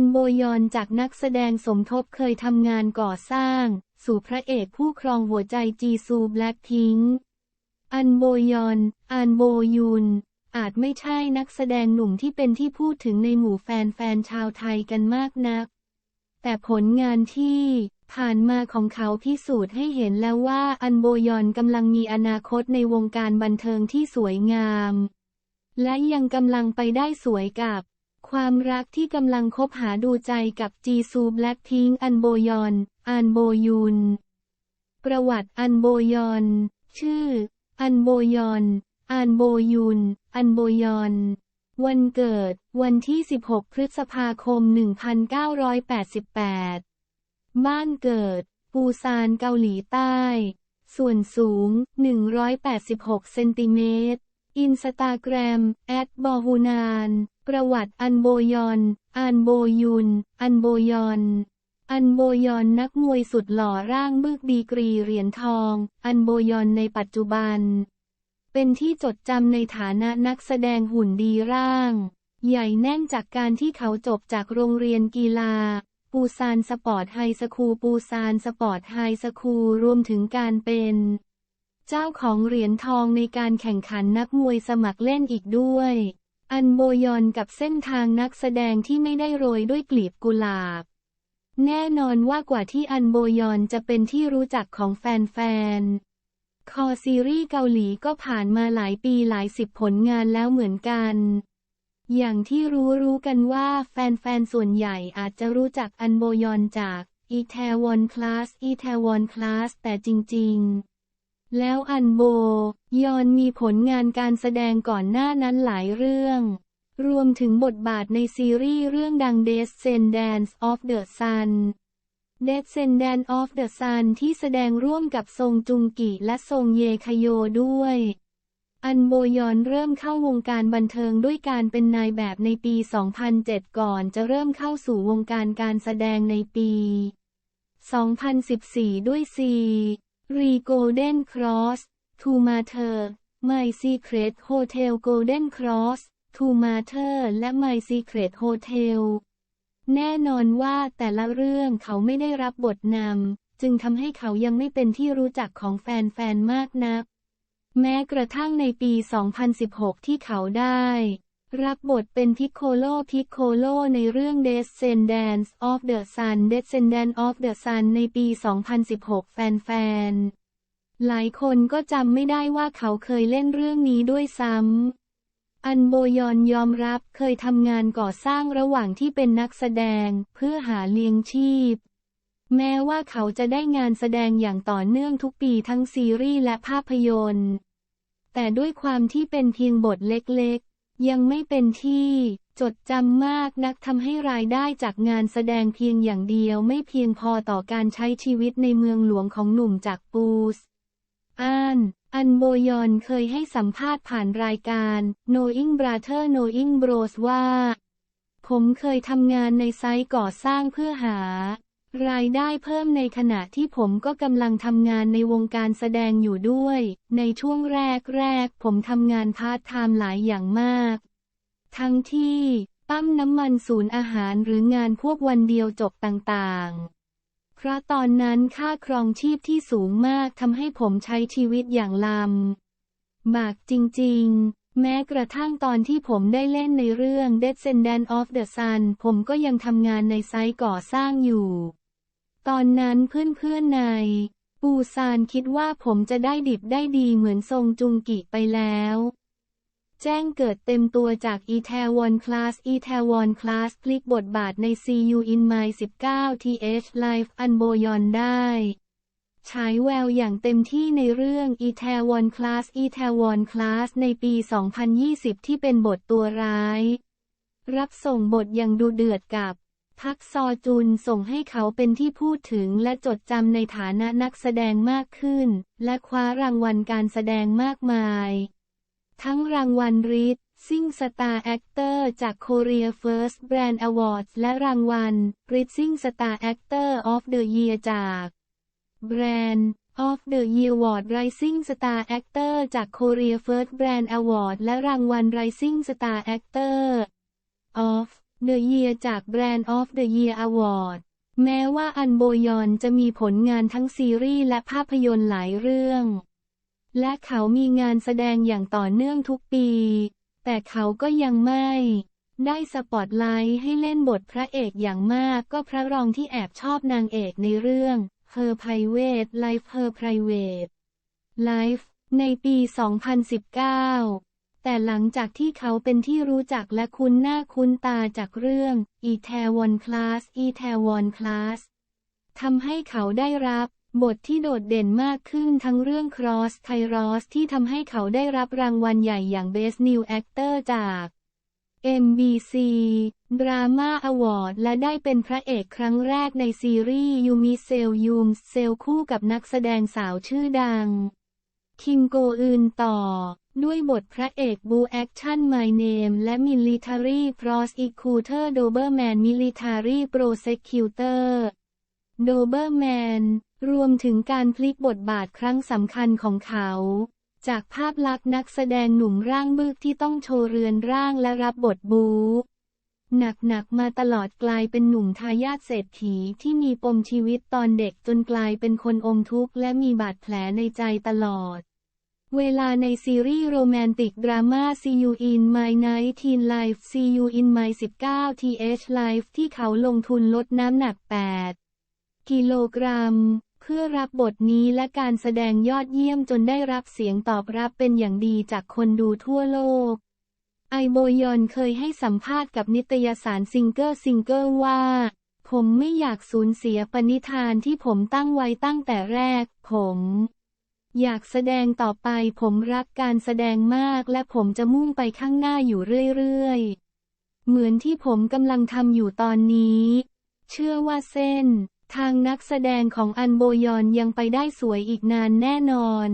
นโบยอนจากนักแสดงสมทบเคยทำงานก่อสร้าง สู่พระเอกผู้ครองหัวใจจีซูแบล็คพิงค์อันโบยอนอันโบยุน อาจไม่ใช่นักแสดงหนุ่มที่เป็นที่พูดถึงในหมู่แฟนๆชาวไทยกันมากนัก แต่ผลงานที่ผ่านมาของเขาพิสูจน์ให้เห็นแล้วว่าอันโบยอนกำลังมีอนาคตในวงการบันเทิงที่สวยงาม และยังกำลังไปได้สวยกับ ความรักที่กำลังคบหาดูใจกับจีซูแบล็คพิงอันโบยอน อันโบยุน ประวัติอันโบยอน ชื่อ อันโบยอน อันโบยุน อันโบยอน วันเกิด วันที่ 16 พฤษภาคม 1988 บ้านเกิด ปูซานเกาหลีใต้ ส่วนสูง 186 เซนติเมตร อินสตาแกรม แอดบอฮูนาน ประวัติอันโบยอน อันโบยุน อันโบยอนอันโบยอนนักมวยสุดหล่อร่างบึกดีกรีเหรียญทอง อันโบยอนในปัจจุบัน เป็นที่จดจำในฐานะนักแสดงหุ่นดีร่าง ใหญ่แน่นจากการที่เขาจบจากโรงเรียนกีฬา ปูซานสปอร์ตไฮสคูลปูซานสปอร์ตไฮสคูลรวมถึงการเป็น เจ้าของเหรียญทองในการแข่งขันนักมวยสมัครเล่นอีกด้วย อันโบยอนกับเส้นทางนักแสดงที่ไม่ได้โรยด้วยกลีบกุหลาบ แน่นอนว่ากว่าที่อันโบยอนจะเป็นที่รู้จักของแฟนๆ คอซีรีส์เกาหลีก็ผ่านมาหลายปีหลายสิบผลงานแล้วเหมือนกัน อย่างที่รู้รู้กันว่าแฟนๆ ส่วนใหญ่อาจจะรู้จักอันโบยอนจากอีแทวอนคลาสอีแทวอนคลาสแต่จริง ๆ แล้วอันโบ ยอนมีผลงานการแสดงก่อนหน้านั้นหลายเรื่อง รวมถึงบทบาทในซีรีส์เรื่องดัง Descendants of the Sun Descendant of the Sun ที่แสดงร่วมกับซงจุงกิและซงเยคโยด้วย อันโบยอนเริ่มเข้าวงการบันเทิงด้วยการเป็นนายแบบในปี 2007 ก่อนจะเริ่มเข้าสู่วงการการแสดงในปี 2014 ด้วยซี รีโกลเด้นครอสทูมาเธอ My Secret Hotel Golden Cross ทูมาเธอและ My Secret Hotel แน่นอนว่าแต่ละเรื่องเขาไม่ได้รับบทนำ จึงทำให้เขายังไม่เป็นที่รู้จักของแฟนๆ มากนัก แม้กระทั่งในปี 2016 ที่เขาได้ รับบทเป็นพิคโคโลพิคโคโลในเรื่อง Descendants of the Sun Descendant of the Sun ในปี 2016 แฟนๆ หลายคนก็จำไม่ได้ว่าเขาเคยเล่นเรื่องนี้ด้วยซ้ำ อันโบยอนยอมรับเคยทำงานก่อสร้างระหว่างที่เป็นนักแสดงเพื่อหาเลี้ยงชีพ แม้ว่าเขาจะได้งานแสดงอย่างต่อเนื่องทุกปีทั้งซีรีส์และภาพยนตร์ แต่ด้วยความที่เป็นเพียงบทเล็ก ยังไม่เป็นที่จดจำมากนักทำให้รายได้จากงานแสดงเพียงอย่างเดียวไม่เพียงพอต่อการใช้ชีวิตในเมืองหลวงของหนุ่มจากปูสอันอันโบยอนเคยให้สัมภาษณ์ผ่านรายการ Knowing Brother Knowing Bros ว่า ผมเคยทำงานในไซต์ก่อสร้างเพื่อหา รายได้เพิ่มในขณะที่ผมก็กำลังทำงานในวงการแสดงอยู่ด้วย ในช่วงแรกแรกผมทำงานพาร์ทไทม์หลายอย่างมาก ทั้งที่ปั๊มน้ำมันศูนย์อาหารหรืองานพวกวันเดียวจบต่างๆ เพราะตอนนั้นค่าครองชีพที่สูงมากทำให้ผมใช้ชีวิตอย่างลำบากจริงๆแม้กระทั่งตอนที่ผมได้เล่นในเรื่อง Descendant of the Sun ผมก็ยังทำงานในไซต์ก่อสร้างอยู่ ตอนนั้นเพื่อนๆใน ปูซานคิดว่าผมจะได้ดิบได้ดีเหมือนทรงจุงกิไปแล้ว แจ้งเกิดเต็มตัวจาก e t a w o n Class e t a w o n Class พลิกบทบาทใน CU in My 19 TH Life อันโบยอนได้ฉายแววอย่างเต็มที่ในเรื่อง e t a w o n Class e t a w o n Class ในปี 2020 ที่เป็นบทตัวร้าย รับส่งบทอย่างดูเดือดกับ พักซอจุนส่งให้เขาเป็นที่พูดถึงและจดจำในฐานะนักแสดงมากขึ้น และคว้ารางวัลการแสดงมากมาย ทั้งรางวัลริทซิ่งสตาร์แอคเตอร์จาก Korea First Brand Awards และรางวัลริทซิ่งสตาร์แอคเตอร์ of the Year จาก Brand of the Year Award Rising Star Actor จาก Korea First Brand Award และรางวัล Rising Star Actor of The Year จาก Brand of the Year Award แม้ว่าอันโบยอนจะมีผลงานทั้งซีรีส์และภาพยนตร์หลายเรื่อง และเขามีงานแสดงอย่างต่อเนื่องทุกปี แต่เขาก็ยังไม่ ได้สปอตไลท์ให้เล่นบทพระเอกอย่างมากก็พระรองที่แอบชอบนางเอกในเรื่อง Her Private Life Her Private Life ในปี 2019 แต่หลังจากที่เขาเป็นที่รู้จักและคุ้นหน้าคุ้นตาจากเรื่อง e t a w o n Class e t a w o n Class ทำให้เขาได้รับบทที่โดดเด่นมากขึ้นทั้งเรื่อง Cross t y r o s ที่ทำให้เขาได้รับรางวัลใหญ่อย่าง Best New Actor จาก MBC Drama Award และได้เป็นพระเอกครั้งแรกในซีรีส์ยูมิเซลยูมเซลคู่กับนักแสดงสาวชื่อดัง คิมโกอึนต่อ ด้วยบทพระเอกบูแอคชั่น My Name และ Military Prosecutor Doberman Military Prosecutor Doberman รวมถึงการพลิกบทบาทครั้งสำคัญของเขา จากภาพลักษณ์นักแสดงหนุ่มร่างบึกที่ต้องโชว์เรือนร่างและรับบทบูหนักๆมาตลอดกลายเป็นหนุ่มทายาทเศรษฐีที่มีปมชีวิตตอนเด็กจนกลายเป็นคนอมทุกข์และมีบาดแผลในใจตลอด เวลาในซีรีส์โรแมนติกดราม่า See You in My 19 Life See You in My 19 TH Life ที่เขาลงทุนลดน้ำหนัก 8 กิโลกรัม เพื่อรับบทนี้และการแสดงยอดเยี่ยมจนได้รับเสียงตอบรับเป็นอย่างดีจากคนดูทั่วโลก ไอโบยอนเคยให้สัมภาษณ์กับนิตยสารซิงเกิลซิงเกิลว่า ผมไม่อยากสูญเสียปณิธานที่ผมตั้งไว้ตั้งแต่แรก ผม อยากแสดงต่อไปผมรักการแสดงมากและผมจะมุ่งไปข้างหน้าอยู่เรื่อยๆ เหมือนที่ผมกำลังทำอยู่ตอนนี้ เชื่อว่าเส้น ทางนักแสดงของอันโบยอนยังไปได้สวยอีกนานแน่นอน